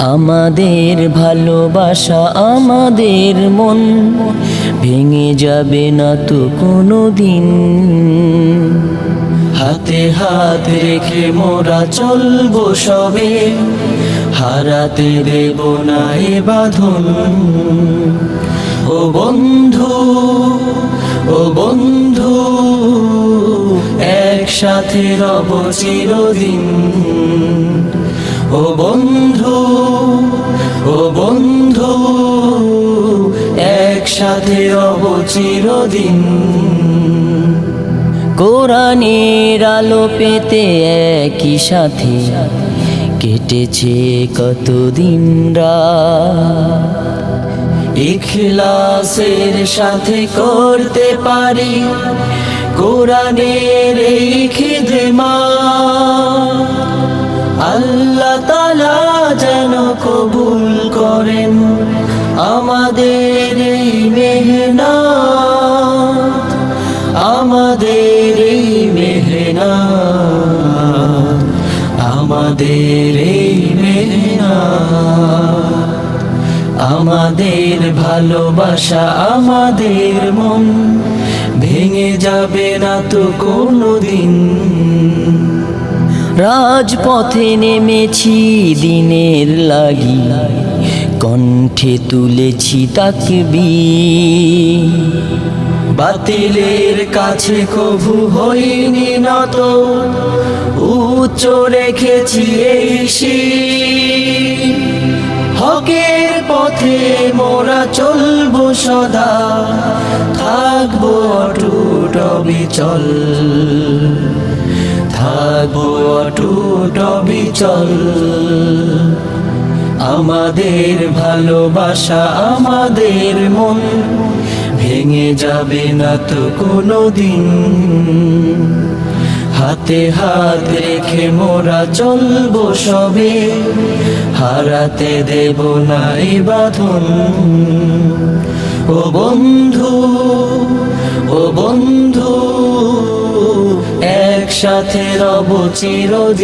আমাদের ভালোবাসা, আমাদের মন ভেঙে যাবে না তো কোনো দিন হাতে হাত রেখে মোরা চলবো সবে, হারাতে দেব না এ বাঁধন। ও বন্ধু ও বন্ধু, একসাথে রব চিরদিন। ও বন্ধু ও বন্ধু, একসাথে চিরদিন। কোরআনের আলো পেতে একই সাথে কেটেছে কতদিন ইখলাসের সাথে করতে পারি কোরআনের এই খিদমা। আল্লাহ তালা যেন কবুল করেন আমাদের এই মেহনা আমাদের এই মেহনা আমাদের এই মেহনা আমাদের ভালোবাসা, আমাদের মন ভেঙে যাবে না তো কোনো দিন রাজপথে নেমেছি দিনের লাগি, কণ্ঠে তুলেছি তাকবি বাতিলের কাছে কভু হইনি নত, উচ্চ রেখেছি এই। হকের পথে মোরা চলবো সদা, থাকব অটুট অবিচল থাকব অটুট অবিচল আমাদের ভালোবাসা আমাদের মন, ভেঙে যাবে না তো কোনো দিন হাতে হাত রেখে মোরা চলবো সবে, হারাতে দেব না এ বাঁধন। ও বন্ধু ও বন্ধু একসাথে রব চিরদিন